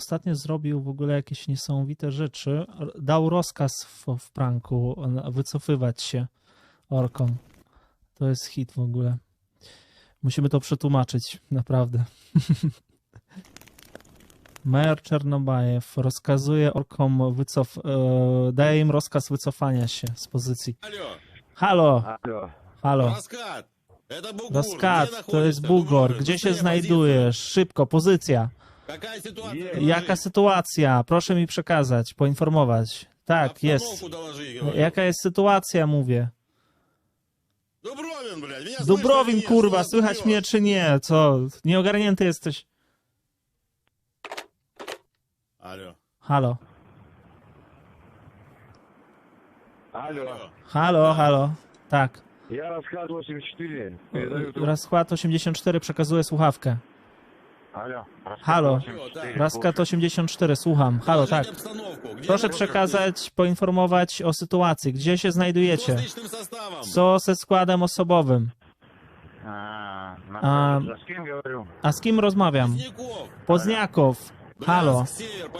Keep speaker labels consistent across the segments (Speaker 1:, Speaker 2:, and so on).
Speaker 1: ostatnio zrobił w ogóle jakieś niesamowite rzeczy. Dał rozkaz w, w pranku wycofywać się orkom. To jest hit w ogóle. Musimy to przetłumaczyć, naprawdę. Mayor Czernobajew rozkazuje orkom, wycof... E, daje im rozkaz wycofania się z pozycji. Halo! Halo!
Speaker 2: Halo.
Speaker 1: Rozkaz, to jest Bugor. Gdzie się znajdujesz? Szybko, pozycja.
Speaker 2: позиция. Какая ситуация?
Speaker 3: Е-
Speaker 2: Доложи.
Speaker 1: Jaka sytuacja? Proszę mi przekazać, poinformować. Tak, jest.
Speaker 2: Обстановку доложи, говорю.
Speaker 1: Jaka jest sytuacja, mówię.
Speaker 2: Дубровин, блядь, меня слышно
Speaker 1: Dubrowin,
Speaker 2: или нет?
Speaker 1: kurwa,
Speaker 2: Что ты
Speaker 1: słychać
Speaker 2: врешь?
Speaker 1: mnie czy nie? Co? Nieogarnięty jesteś.
Speaker 2: Алло.
Speaker 1: Halo,
Speaker 3: алло.
Speaker 1: halo, halo. Tak.
Speaker 3: Я рассказ 84. Передаю трубку.
Speaker 1: Rozkład 84 przekazuje słuchawkę. Halo.
Speaker 3: Halo,
Speaker 1: Raskat 84, słucham. Halo, tak. Proszę przekazać, poinformować o sytuacji. Gdzie się znajdujecie? Co ze składem osobowym?
Speaker 3: A,
Speaker 1: a z kim rozmawiam? Pozniakow. Halo.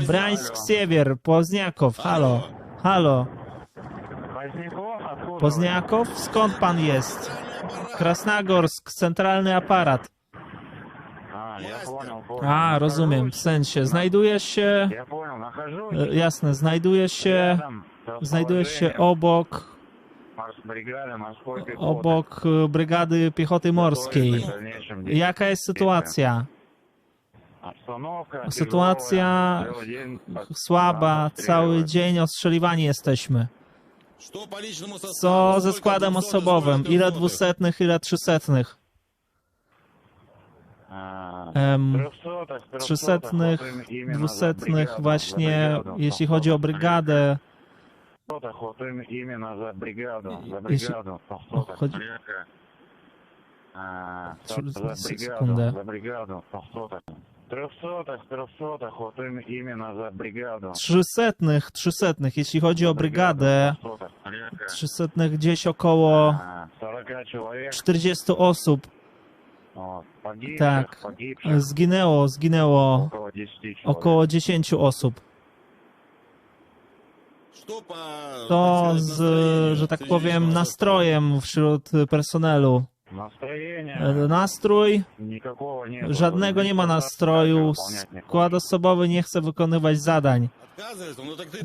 Speaker 1: Brańsk Siewier, Pozniakow. Halo. Halo. Pozniakow? Skąd pan jest? Krasnagorsk, centralny aparat. A, rozumiem, w sensie, znajdujesz się... E, jasne, znajdujesz się... Znajdujesz się obok... Obok e, brygady piechoty morskiej. Jaka jest sytuacja? Sytuacja słaba, cały dzień ostrzeliwani jesteśmy. Co ze składem osobowym? Ile dwusetnych, ile trzysetnych?
Speaker 3: Ehm,
Speaker 1: trzysetnych, dwusetnych właśnie, jeśli chodzi o brygadę,
Speaker 3: jeśli, chodzi, sekundę. Trzysetnych,
Speaker 1: trzysetnych, trzysetnych, jeśli chodzi o brygadę, trzysetnych gdzieś około
Speaker 3: 40
Speaker 1: osób. Tak, zginęło, zginęło około 10 osób. To z, że tak powiem, nastrojem wśród personelu. E, nastrój, żadnego nie ma nastroju, skład osobowy nie chce wykonywać zadań.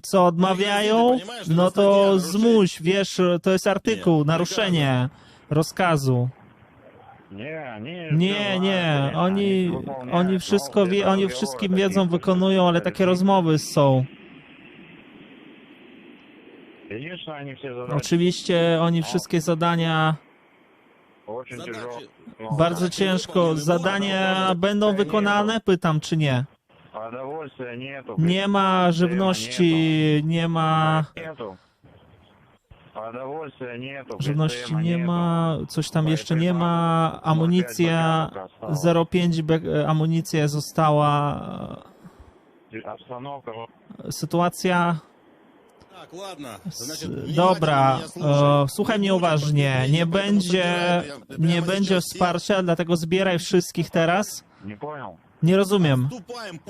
Speaker 1: Co odmawiają? No, no to zmuś, wiesz, to jest artykuł, naruszenie rozkazu.
Speaker 3: Nie, nie,
Speaker 1: nie, nie. Oni, oni wszystko wie, oni wszystkim wiedzą, wykonują, ale takie rozmowy są. Oczywiście oni wszystkie zadania bardzo ciężko. Zadania będą wykonane? Pytam, czy nie? Nie ma żywności, nie ma Żywności nie ma, coś tam jeszcze nie ma, amunicja 05, amunicja została. Sytuacja Dobra, э, słuchaj mnie uważnie. Nie będzie, nie będzie wsparcia, dlatego zbieraj wszystkich teraz. Nie rozumiem.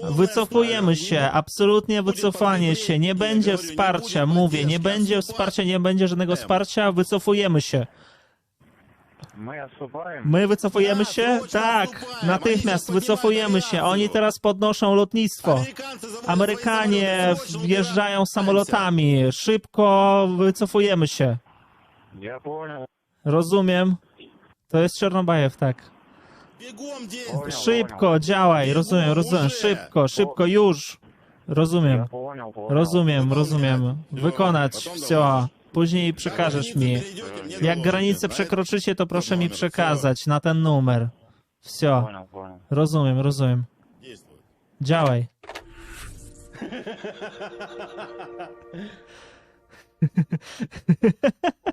Speaker 1: Wycofujemy się, absolutnie wycofanie się. Nie będzie wsparcia, mówię, nie będzie wsparcia, nie będzie żadnego wsparcia, wycofujemy się. My wycofujemy się? Tak, natychmiast wycofujemy się. Oni teraz podnoszą lotnictwo. Amerykanie wjeżdżają samolotami. Szybko wycofujemy się. Rozumiem. To jest Czernobajew, tak. Szybko, działaj, rozumiem, rozumiem, szybko, szybko, już. Rozumiem, rozumiem, rozumiem. Wykonać, wsio. Później przekażesz mi. Jak granicę przekroczycie, to proszę mi przekazać na ten numer.
Speaker 3: Wsio.
Speaker 1: Rozumiem, rozumiem. Działaj.